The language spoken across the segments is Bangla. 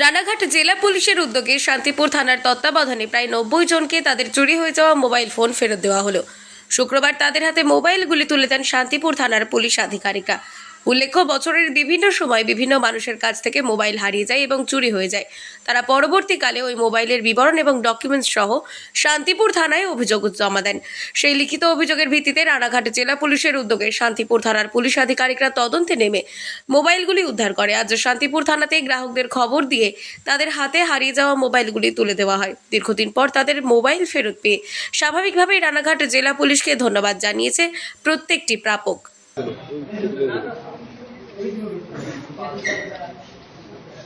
রানাঘাট জেলা পুলিশের উদ্যোগে শান্তিপুর থানার তত্ত্বাবধানে প্রায় নব্বই জনকে তাদের চুরি হয়ে যাওয়া মোবাইল ফোন ফেরত দেওয়া হলো। শুক্রবার তাদের হাতে মোবাইলগুলি তুলে দেন শান্তিপুর থানার পুলিশ আধিকারিকরা। উল্লেখ্য, বছরের বিভিন্ন সময় বিভিন্ন মানুষের কাছ থেকে মোবাইল হারিয়ে যায় এবং চুরি হয়ে যায়। তারা পরবর্তীকালে ওই মোবাইলের বিবরণ এবং ডকুমেন্টস সহ শান্তিপুর থানায় অভিযোগ জমা দেন। সেই লিখিত অভিযোগের ভিত্তিতে রানাঘাট জেলা পুলিশের উদ্যোগে শান্তিপুর থানার পুলিশ আধিকারিকরা তদন্তে নেমে মোবাইলগুলি উদ্ধার করে। আজ শান্তিপুর থানাতে গ্রাহকদের খবর দিয়ে তাদের হাতে হারিয়ে যাওয়া মোবাইলগুলি তুলে দেওয়া হয়। দীর্ঘদিন পর তাদের মোবাইল ফেরত পেয়ে স্বাভাবিকভাবেই রানাঘাট জেলা পুলিশকে ধন্যবাদ জানিয়েছে প্রত্যেকটি প্রাপক।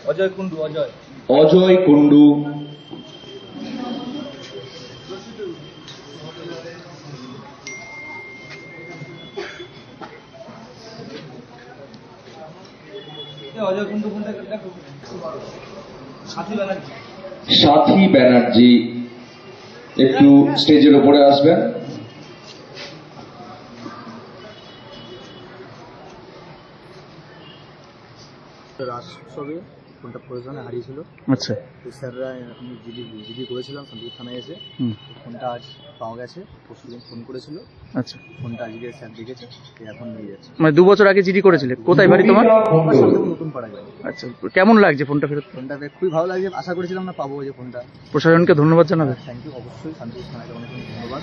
অজয় কুন্ডু অজয়। অজয় কুন্ডু অজয় কুন্ডু কোনটা সাথী ব্যানার্জি। সাথী ব্যানার্জি। একটু স্টেজের উপরে আসবেন। রাস উৎসবে ফোনটা প্রয়োজনে হারিয়েছিল। আচ্ছা। তো স্যাররা আমি জিডি জিডি করেছিলাম শান্তিপুর থানায় এসে। হুম। ফোনটা আজ পাওয়া গেছে পরশুদিন ফোন করেছিল। আচ্ছা। ফোনটা আজকে স্যার দেখেছে এখন নিয়ে যাচ্ছে। মানে দু বছর আগে জিডি করেছিলে? কোথায় বাড়ি তোমার? নতুন পাড়া যায় আচ্ছা কেমন লাগছে ফোনটা ফেরত? ফোনটা খুবই ভালো লাগছে আশা করেছিলাম না পাবো যে ফোনটা। প্রশাসনকে ধন্যবাদ জানাবে। থ্যাংক ইউ অবশ্যই শান্তিপুর থানাকে অনেক অনেক ধন্যবাদ।